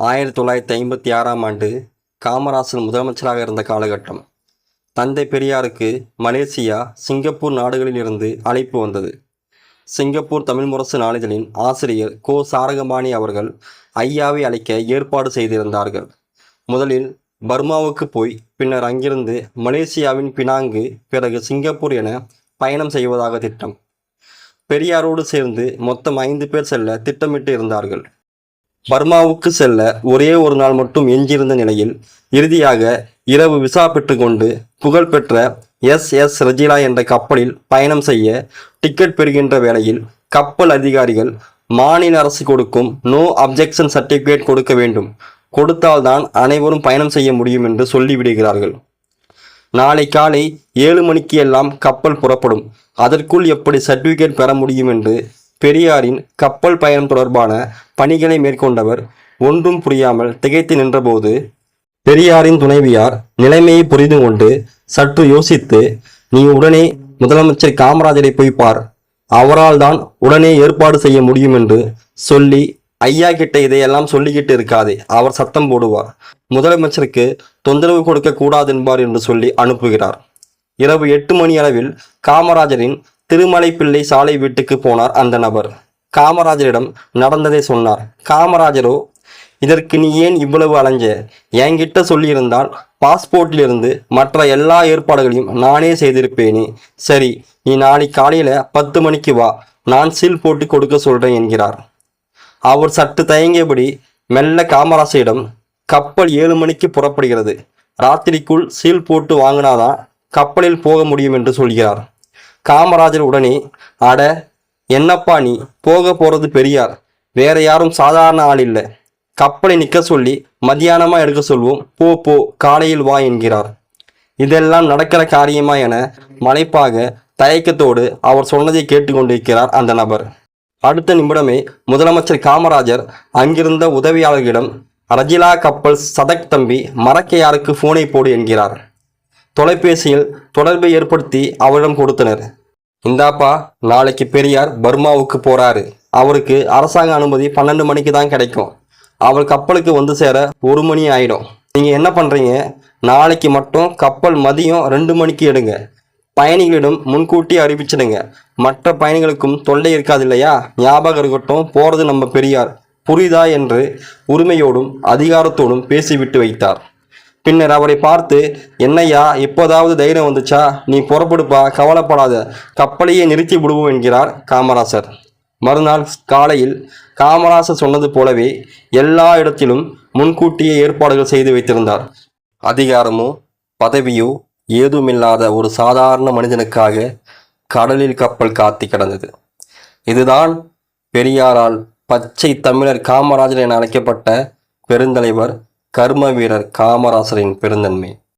ஆயிரத்தி தொள்ளாயிரத்தி ஐம்பத்தி ஆறாம் ஆண்டு காமராசர் முதலமைச்சராக இருந்த காலகட்டம். தந்தை பெரியாருக்கு மலேசியா சிங்கப்பூர் நாடுகளில் இருந்து அழைப்பு வந்தது. சிங்கப்பூர் தமிழ் முரசு நாளிதழின் ஆசிரியர் கோ. சாரகபாணி அவர்கள் ஐயாவை அழைக்க ஏற்பாடு செய்திருந்தார்கள். முதலில் பர்மாவுக்கு போய் பின்னர் அங்கிருந்து மலேசியாவின் பினாங்கு பிறகு சிங்கப்பூர் என பயணம் செய்வதாக திட்டம். பெரியாரோடு சேர்ந்து மொத்தம் ஐந்து பேர் செல்ல திட்டமிட்டு இருந்தார்கள். பர்மாவுக்கு செல்ல ஒரே ஒரு நாள் மட்டும் எஞ்சியிருந்த நிலையில் இறுதியாக இரவு விசா பெற்றுக்கொண்டு புகழ்பெற்ற எஸ் எஸ் ரஜிலா என்ற கப்பலில் பயணம் செய்ய டிக்கெட் பெறுகின்ற வேளையில் கப்பல் அதிகாரிகள் மாநில அரசு கொடுக்கும் நோ அப்ஜெக்ஷன் சர்டிஃபிகேட் கொடுக்க வேண்டும். கொடுத்தால்தான் அனைவரும் பயணம் செய்ய முடியும் என்று சொல்லிவிடுகிறார்கள் நாளை காலை ஏழு மணிக்கு எல்லாம் கப்பல் புறப்படும். அதற்குள் எப்படி சர்டிஃபிகேட் பெற முடியும் என்று பெரியாரின் கப்பல் பயணம் தொடர்பான பணிகளை மேற்கொண்டவர் ஒன்றும் புரியாமல் திகைத்து நின்றபோது பெரியாரின் துணைவியார் நிலைமையை புரிந்து கொண்டு சற்று யோசித்து நீ உடனே முதலமைச்சர் காமராஜரை போய் பார். அவரால் தான் உடனே ஏற்பாடு செய்ய முடியும் என்று சொல்லி ஐயா கிட்ட இதையெல்லாம் சொல்லிக்கிட்டு இருக்காதே. அவர் சத்தம் போடுவார். முதலமைச்சருக்கு தொந்தரவு கொடுக்க கூடாது என்பார் என்று சொல்லி அனுப்புகிறார். இரவு எட்டு மணி அளவில் காமராஜரின் திருமலை பிள்ளை சாலை வீட்டுக்கு போனார் அந்த நபர். காமராஜரிடம் நடந்ததை சொன்னார். காமராஜரோ இதற்கு நீ ஏன் இவ்வளவு அலைஞ்ச? என்கிட்ட சொல்லியிருந்தால் பாஸ்போர்ட்டிலிருந்து மற்ற எல்லா ஏற்பாடுகளையும் நானே செய்திருப்பேனே. சரி நீ நாளை காலையில் பத்து மணிக்கு வா. நான் சீல் போட்டு கொடுக்க சொல்கிறேன் என்கிறார். அவர் சற்று தயங்கியபடி மெல்ல காமராசரிடம் கப்பல் ஏழு மணிக்கு புறப்படுகிறது. ராத்திரிக்குள் சீல் போட்டு வாங்கினாதான் கப்பலில் போக முடியும் என்று சொல்கிறார். காமராஜர் உடனே அட என்னப்பா நீ? போக போறது பெரியார். வேற யாரும் சாதாரண ஆள் இல்லை. கப்பலை நிற்க சொல்லி மதியானமா எடுக்க சொல்வோம். போ போ காலையில் வா என்கிறார். இதெல்லாம் நடக்கிற காரியமா என மலைப்பாக தயக்கத்தோடு அவர் சொன்னதை கேட்டுக்கொண்டிருக்கிறார் அந்த நபர். அடுத்த நிமிடமே முதலமைச்சர் காமராஜர் அங்கிருந்த உதவியாளர்களிடம் ரஜிலா கப்பல் சதக் தம்பி மறக்கையாருக்கு ஃபோனை போடு என்கிறார். தொலைபேசியில் தொடர்பை ஏற்படுத்தி அவரிடம் கொடுத்தனர். இந்தாப்பா நாளைக்கு பெரியார் பர்மாவுக்கு போறாரு. அவருக்கு அரசாங்க அனுமதி பன்னெண்டு மணிக்கு தான் கிடைக்கும். அவர் கப்பலுக்கு வந்து சேர ஒரு மணி ஆயிடும். நீங்க என்ன பண்றீங்க? நாளைக்கு மட்டும் கப்பல் மதியம் ரெண்டு மணிக்கு எடுங்க. பயணிகளிடம் முன்கூட்டி அறிவிச்சிடுங்க. மற்ற பயணிகளுக்கும் தொல்லை இருக்காது இல்லையா? ஞாபகம் இருக்கட்டும் போறது நம்ம பெரியார். புரியுதா என்று உரிமையோடும் அதிகாரத்தோடும் பேசிவிட்டு வைத்தார். பின்னர் அவரை பார்த்து என்னையா இப்போதாவது தைரியம் வந்துச்சா? நீ புறப்படுப்பா கவலைப்படாத. கப்பலையே நிறுத்தி விடுவோம் என்கிறார் காமராசர். மறுநாள் காலையில் காமராசர் சொன்னது போலவே எல்லா இடத்திலும் முன்கூட்டியே ஏற்பாடுகள் செய்து வைத்திருந்தார். அதிகாரமோ பதவியோ ஏதுமில்லாத ஒரு சாதாரண மனிதனுக்காக கடலில் கப்பல் காத்தி கிடந்தது. இதுதான் பெரியாரால் பச்சை தமிழர் காமராஜர் என அழைக்கப்பட்ட பெருந்தலைவர் கர்ம வீரர் காமராசரின் பெருந்தன்மை.